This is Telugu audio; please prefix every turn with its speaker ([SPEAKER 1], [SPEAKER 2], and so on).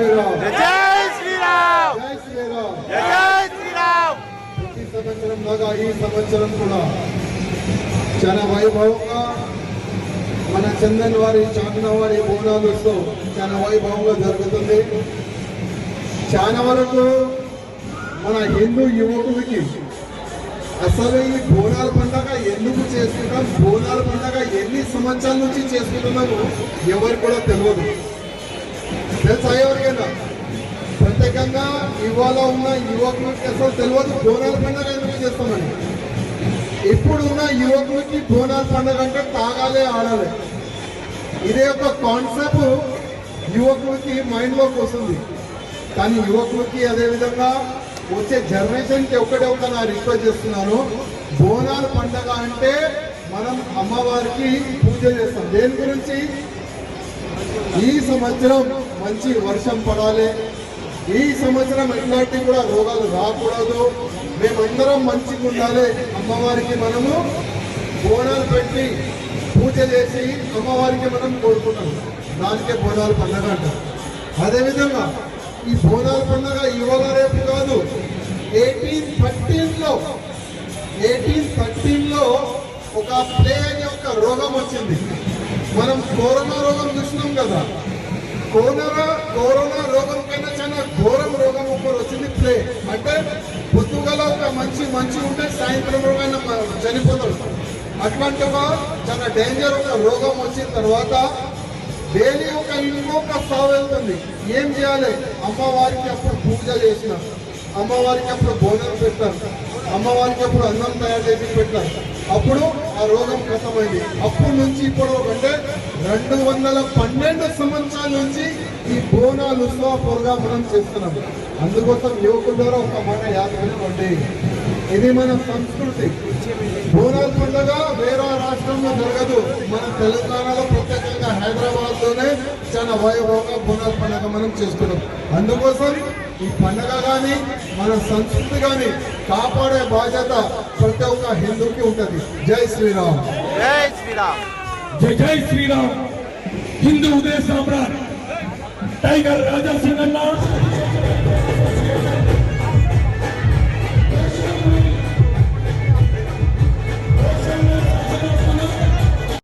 [SPEAKER 1] శ్రీరామ్
[SPEAKER 2] జై శ్రీరామ్
[SPEAKER 1] జై శ్రీరామ్
[SPEAKER 2] జై శ్రీరామ్
[SPEAKER 1] ప్రతి సంవత్సరం లాగా ఈ సంవత్సరం కూడా చాలా వైభవంగా మన చందన్ వారి చాకన వారి బోనాలతో చాలా వైభవంగా జరుగుతుంది. చాలా వరకు మన హిందూ యువకులకి అసలు ఈ బోనాల పండగ ఎందుకు చేసుకుంటాం? బోనాల పండగ ఎన్ని సంవత్సరాల నుంచి చేసుకుంటున్నాము ఎవరికి కూడా తెలియదు. తెలుసా ఎవరికైనా ప్రత్యేకంగా ఇవాళ ఉన్న యువకులకి అసలు తెలియదు బోనాల పండుగ ఎందుకు చేస్తామని. ఇప్పుడున్న యువకులకి బోనాల పండుగ అంటే తాగాలే ఆడాలి. ఇదే ఒక కాన్సెప్ట్ యువకులకి మైండ్లోకి వస్తుంది. కానీ యువకులకి అదేవిధంగా వచ్చే జనరేషన్కి ఒకటే ఒక నా రిక్వెస్ట్ చేస్తున్నాను. బోనాల పండగ అంటే మనం అమ్మవారికి పూజ చేస్తాం. దేని గురించి? ఈ సంవత్సరం మంచి వర్షం పడాలి ఈ సంవత్సరం ఎట్లాంటి కూడా రోగాలు రాకూడదు. మేమందరం మంచిగా ఉండాలి. అమ్మవారికి మనము బోనాలు పెట్టి పూజ చేసి అమ్మవారికి మనం కోరుకుంటాం దానికే బోనాలు పండగ అంటారు. అదేవిధంగా ఈ బోనాల పండుగ ఇవాళ రేపు కాదు ఎయిటీన్ థర్టీన్లో ఎయిటీన్ థర్టీన్లో ఒక ప్లే అనే ఒక రోగం వచ్చింది. మనం కరోనా రోగం చూసినాం కదా. కరోనా కరోనా మంచి మంచి ఉంటే సాయంత్రం రోగాన్ని చనిపోతాడు. అటువంటి ఒక చాలా డేంజర్ ఒక రోగం వచ్చిన తర్వాత డైలీ ఒక ఇంకొక సావు వెళ్తుంది. ఏం చేయాలి? అమ్మవారికి అప్పుడు పూజ చేసిన అమ్మవారికి అప్పుడు భోజనం పెట్టారు. అమ్మవారికి అప్పుడు అన్నం తయారు చేసి పెట్టారు. అప్పుడు ఆ రోగం కథమైంది అప్పటి నుంచి ఇప్పుడు అంటే రెండు వందల పన్నెండు సంవత్సరాల నుంచి ఈ బోనాలు ఉత్సవ ప్రోగ్రాం మనం చేస్తున్నాం. అందుకోసం యువకుల ద్వారా ఒక మాట యాదవండి ఇది మన సంస్కృతి. బోనాల పండుగ వేరే రాష్ట్రంలో జరగదు. మన తెలంగాణలో ప్రత్యేకంగా హైదరాబాద్లోనే చాలా వైభవంగా బోనాల పండుగ మనం చేసుకున్నాం. అందుకోసం ఈ పండుగ కానీ మన సంస్కృతి కానీ కాపాడే బాధ్యత ప్రతి ఒక్క హిందూకి ఉంటది. జై శ్రీరామ్.
[SPEAKER 2] జై శ్రీరామ్.
[SPEAKER 3] జై జై శ్రీరామ్. హిందూ ఉదయ సామ్రాట్ టైగర్ రాజా సింగన్న.